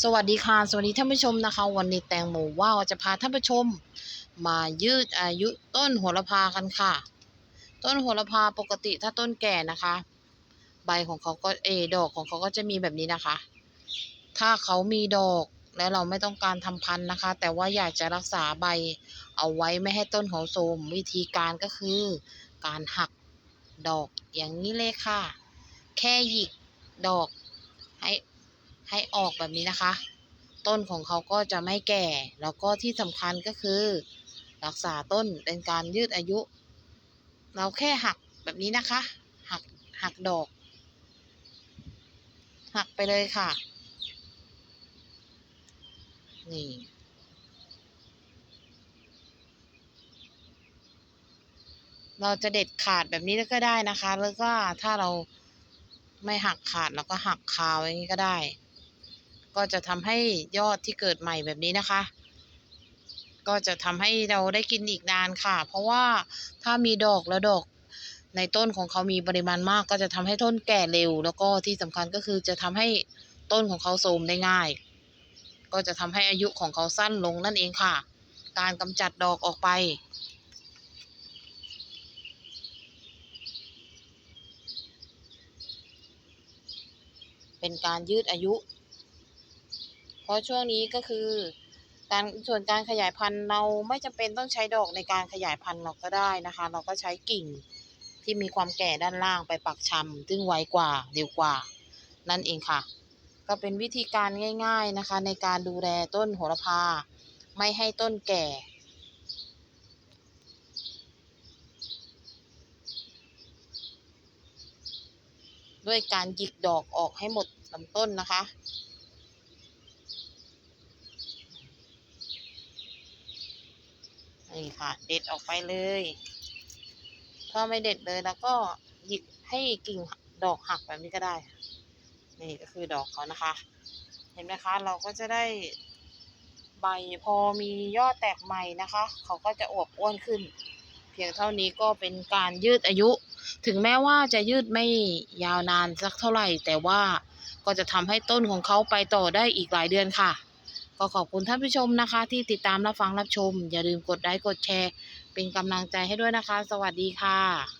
สวัสดีค่ะ สวัสดีท่านผู้ชมนะคะ วันนี้แตงโมว่าจะพาท่านผู้ชม มายืดอายุต้นโหระพากันค่ะ ต้นโหระพาปกติถ้าต้นแก่นะคะ ใบของเขาก็เอดอกของเขาก็จะมีแบบนี้นะคะ ถ้าเขามีดอกและเราไม่ต้องการทำพันธุ์นะคะ แต่ว่าอยากจะรักษาใบเอาไว้ไม่ให้ต้นของโทรมวิธีการก็คือ การหักดอกอย่างนี้เลยค่ะ แค่หยิกดอกให้ ให้ออกแบบนี้นะคะ ต้นของเขาก็จะไม่แก่ แล้วก็ที่สำคัญก็คือ รักษาต้นเป็นการยืดอายุ เราแค่หักแบบนี้นะคะ หักหักดอก หักไปเลยค่ะ นี่เราจะเด็ดขาดแบบนี้ก็ได้นะคะ แล้วก็ถ้าเราไม่หักขาดเราก็หักคาวอย่างนี้ก็ได้ ก็จะทำให้ยอดที่เกิดใหม่แบบนี้นะคะ ก็จะทำให้เราได้กินอีกนานค่ะ เพราะว่าถ้ามีดอกแล้วดอกในต้นของเขามีปริมาณมาก ก็จะทำให้ต้นแก่เร็ว แล้วก็ที่สำคัญก็คือจะทำให้ต้นของเขาโทรมได้ง่าย ก็จะทำให้อายุของเขาสั้นลงนั่นเองค่ะ การกำจัดดอกออกไปเป็นการยืดอายุ เพราะช่วงนี้ก็คือ การส่วนการขยายพันธุ์เราไม่จำเป็นต้องใช้ดอกในการขยายพันธุ์เราก็ได้นะคะ เราก็ใช้กิ่งที่มีความแก่ด้านล่างไปปักชำซึ่งไวกว่าเร็วกว่า นั่นเองค่ะ ก็เป็นวิธีการง่าย ๆนะคะ ในการดูแลต้นโหระพา ไม่ให้ต้นแก่ด้วยการหยิกดอกออกให้หมดลำต้นนะคะ นี่ค่ะ เด็ดออกไปเลย ถ้าไม่เด็ดเลยแล้วก็หยิกให้กิ่งดอกหักแบบนี้ก็ได้นี่ก็คือดอกเขานะคะ เห็นไหมคะ เราก็จะได้ใบพอมียอดแตกใหม่นะคะ เขาก็จะอวบอ้วนขึ้น เพียงเท่านี้ก็เป็นการยืดอายุ ถึงแม้ว่าจะยืดไม่ยาวนานสักเท่าไหร่ แต่ว่าก็จะทำให้ต้นของเขาไปต่อได้อีกหลายเดือนค่ะ ก็ขอบคุณท่านผู้ชมนะคะ ที่ติดตามรับฟังรับชม อย่าลืมกดไลค์กดแชร์ เป็นกำลังใจให้ด้วยนะคะ สวัสดีค่ะ